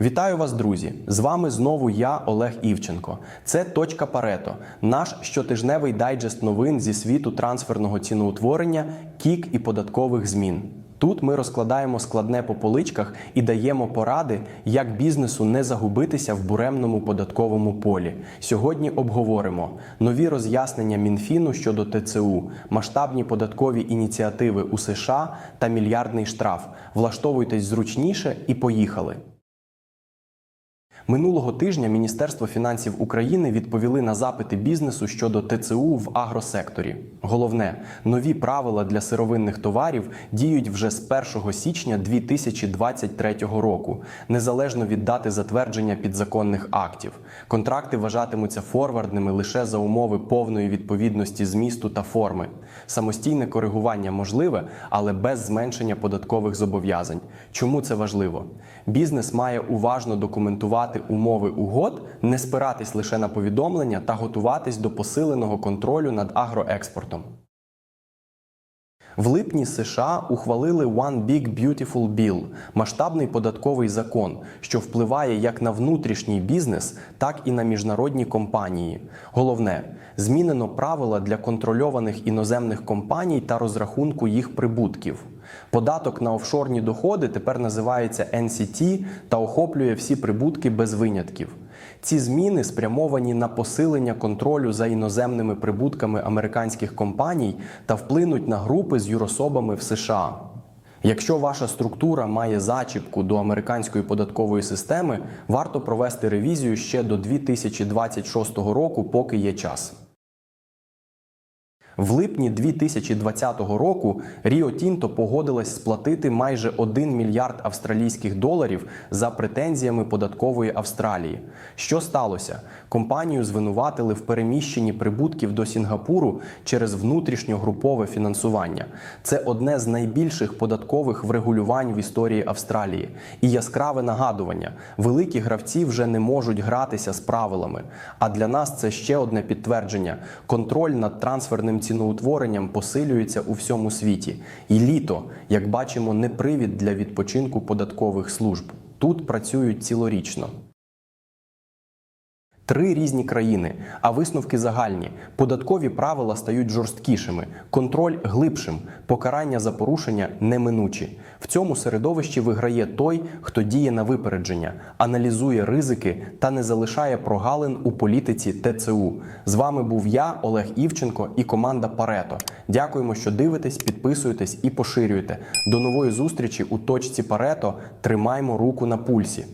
Вітаю вас, друзі! З вами знову я, Олег Івченко. Це точка Парето, наш щотижневий дайджест новин зі світу трансферного ціноутворення, кік і податкових змін. Тут ми розкладаємо складне по поличках і даємо поради, як бізнесу не загубитися в буремному податковому полі. Сьогодні обговоримо нові роз'яснення Мінфіну щодо ТЦУ, масштабні податкові ініціативи у США та мільярдний штраф. Влаштовуйтесь зручніше і поїхали. Минулого тижня Міністерство фінансів України відповіли на запити бізнесу щодо ТЦУ в агросекторі. Головне, нові правила для сировинних товарів діють вже з 1 січня 2023 року, незалежно від дати затвердження підзаконних актів. Контракти вважатимуться форвардними лише за умови повної відповідності змісту та форми. Самостійне коригування можливе, але без зменшення податкових зобов'язань. Чому це важливо? Бізнес має уважно документувати умови угод, не спиратись лише на повідомлення та готуватись до посиленого контролю над агроекспортом. В липні США ухвалили One Big Beautiful Bill – масштабний податковий закон, що впливає як на внутрішній бізнес, так і на міжнародні компанії. Головне, змінено правила для контрольованих іноземних компаній та розрахунку їх прибутків. Податок на офшорні доходи тепер називається NCT та охоплює всі прибутки без винятків. Ці зміни спрямовані на посилення контролю за іноземними прибутками американських компаній та вплинуть на групи з юрособами в США. Якщо ваша структура має зачіпку до американської податкової системи, варто провести ревізію ще до 2026 року, поки є час. В липні 2020 року Ріо Тінто погодилась сплатити майже 1 мільярд австралійських доларів за претензіями податкової Австралії. Що сталося? Компанію звинуватили в переміщенні прибутків до Сінгапуру через внутрішньогрупове фінансування. Це одне з найбільших податкових врегулювань в історії Австралії. І яскраве нагадування: великі гравці вже не можуть гратися з правилами. А для нас це ще одне підтвердження: контроль над трансферним ціноутворенням посилюється у всьому світі. І літо, як бачимо, не привід для відпочинку податкових служб. Тут працюють цілорічно. Три різні країни, а висновки загальні. Податкові правила стають жорсткішими, контроль глибшим, покарання за порушення неминучі. В цьому середовищі виграє той, хто діє на випередження, аналізує ризики та не залишає прогалин у політиці ТЦУ. З вами був я, Олег Івченко, і команда Парето. Дякуємо, що дивитесь, підписуєтесь і поширюєте. До нової зустрічі у точці Парето. Тримаймо руку на пульсі.